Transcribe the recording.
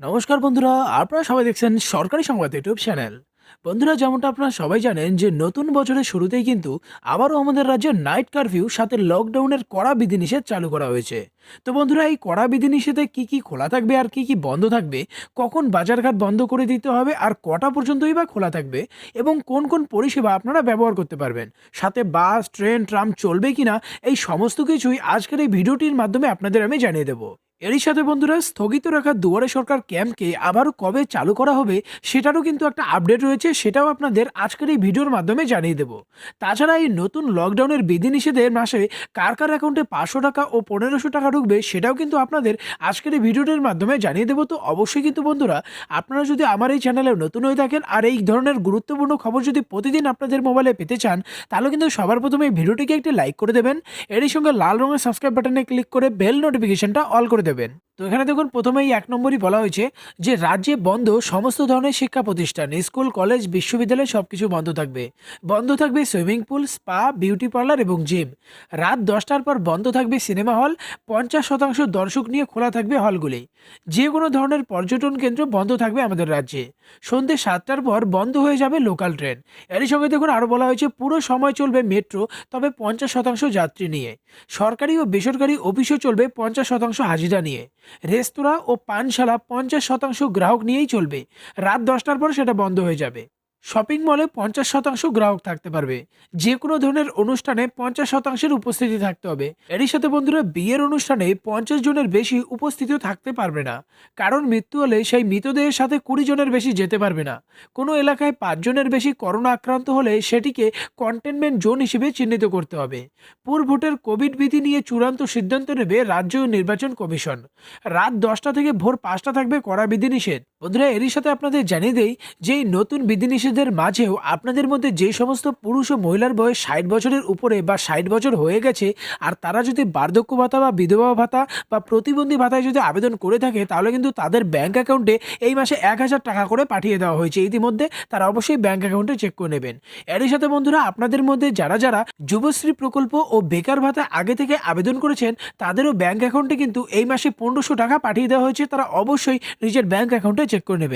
নমস্কার বন্ধুরা, আপনারা সবাই দেখছেন সরকারি সংবাদ ইউটিউব চ্যানেল। বন্ধুরা, যেমনটা আপনারা সবাই জানেন যে নতুন বছরের শুরুতেই কিন্তু আবারও আমাদের রাজ্যে নাইট কারফিউ সাথে লকডাউনের কড়া বিধিনিষেধ চালু করা হয়েছে। তো বন্ধুরা, এই কড়া বিধিনিষেধে কি কি খোলা থাকবে আর কি কি বন্ধ থাকবে, কখন বাজারঘাট বন্ধ করে দিতে হবে আর কটা পর্যন্তই বা খোলা থাকবে এবং কোন কোন পরিষেবা আপনারা ব্যবহার করতে পারবেন, সাথে বাস, ট্রেন, ট্রাম চলবে কিনা, এই সমস্ত কিছুই আজকের এই ভিডিওটির মাধ্যমে আপনাদের আমি জানিয়ে দেবো। এরই সাথে বন্ধুরা স্থগিত রাখা দুয়ারে সরকার ক্যাম্পকে আবারও কবে চালু করা হবে সেটারও কিন্তু একটা আপডেট রয়েছে, সেটাও আপনাদের আজকের এই ভিডিওর মাধ্যমে জানিয়ে দেবো। তাছাড়া এই নতুন লকডাউনের বিধিনিষেধের মাসে কার কার অ্যাকাউন্টে পাঁচশো টাকা ও পনেরোশো টাকা ঢুকবে সেটাও কিন্তু আপনাদের আজকের এই ভিডিওটির মাধ্যমে জানিয়ে দেবো। তো অবশ্যই কিন্তু বন্ধুরা, আপনারা যদি আমার এই চ্যানেলে নতুন হয়ে থাকেন আর এই ধরনের গুরুত্বপূর্ণ খবর যদি প্রতিদিন আপনাদের মোবাইলে পেতে চান, তাহলে কিন্তু সবার প্রথমে এই ভিডিওটিকে একটি লাইক করে দেবেন। এরই সঙ্গে লাল রঙের সাবস্ক্রাইব বাটনে ক্লিক করে বেল নোটিফিকেশনটা অল করে দেবেন তো এখানে দেখুন, প্রথমেই এক নম্বরই বলা হয়েছে যে রাজ্যে বন্ধ সমস্ত ধরনের শিক্ষা প্রতিষ্ঠান, স্কুল, কলেজ, বিশ্ববিদ্যালয় সব কিছু বন্ধ থাকবে। বন্ধ থাকবে swimming pool, spa, beauty parlour এবং জিম। রাত দশটার পর বন্ধ থাকবে সিনেমা হল, পঞ্চাশ শতাংশ দর্শক নিয়ে খোলা থাকবে হলগুলি। যে কোনো ধরনের পর্যটন কেন্দ্র বন্ধ থাকবে আমাদের রাজ্যে। সন্ধ্যে সাতটার পর বন্ধ হয়ে যাবে লোকাল ট্রেন। এরই সঙ্গে দেখুন, আরও বলা হয়েছে, পুরো সময় চলবে মেট্রো, তবে পঞ্চাশ শতাংশ যাত্রী নিয়ে। সরকারি ও বেসরকারি অফিসও চলবে পঞ্চাশ শতাংশ হাজিরা নিয়ে। রেস্তোরাঁ ও পানশালা পঞ্চাশ শতাংশ গ্রাহক নিয়েই চলবে। রাত দশটার পর সেটা বন্ধ হয়ে যাবে। শপিং মলে পঞ্চাশ শতাংশ গ্রাহক থাকতে পারবে। যে কোনো ধরনের অনুষ্ঠানে পঞ্চাশ শতাংশের উপস্থিতি থাকতে হবে। এরই সাথে বন্ধুরা, বিয়ের অনুষ্ঠানে পঞ্চাশ জনের বেশি উপস্থিতিও থাকতে পারবে না। কারণ মৃত্যু হলে সেই মৃতদেহের সাথে কুড়ি জনের বেশি যেতে পারবে না। কোনো এলাকায় পাঁচজনের বেশি করোনা আক্রান্ত হলে সেটিকে কন্টেনমেন্ট জোন হিসেবে চিহ্নিত করতে হবে। পুরভোটের কোভিড বিধি নিয়ে চূড়ান্ত সিদ্ধান্ত নেবে রাজ্য নির্বাচন কমিশন। রাত দশটা থেকে ভোর পাঁচটা থাকবে কড়া বিধিনিষেধ। বন্ধুরা, এরই সাথে আপনাদের জানিয়ে দেই যে এই নতুন বিধিনিষেধের মাঝেও আপনাদের মধ্যে যে সমস্ত পুরুষ ও মহিলার বয়স ষাট বছরের উপরে বা ষাট বছর হয়ে গেছে, আর তারা যদি বার্ধক্য ভাতা বা বিধবা ভাতা বা প্রতিবন্ধী ভাতায় যদি আবেদন করে থাকে, তাহলে কিন্তু তাদের ব্যাঙ্ক অ্যাকাউন্টে এই মাসে এক হাজার টাকা করে পাঠিয়ে দেওয়া হয়েছে। ইতিমধ্যে তারা অবশ্যই ব্যাঙ্ক অ্যাকাউন্টে চেক করে নেবেন। এরই সাথে বন্ধুরা, আপনাদের মধ্যে যারা যারা যুবশ্রী প্রকল্প ও বেকার ভাতা আগে থেকে আবেদন করেছেন, তাদেরও ব্যাঙ্ক অ্যাকাউন্টে কিন্তু এই মাসে পনেরোশো টাকা পাঠিয়ে দেওয়া হয়েছে। তারা অবশ্যই নিজের ব্যাঙ্ক অ্যাকাউন্টে চেক করে নেবেন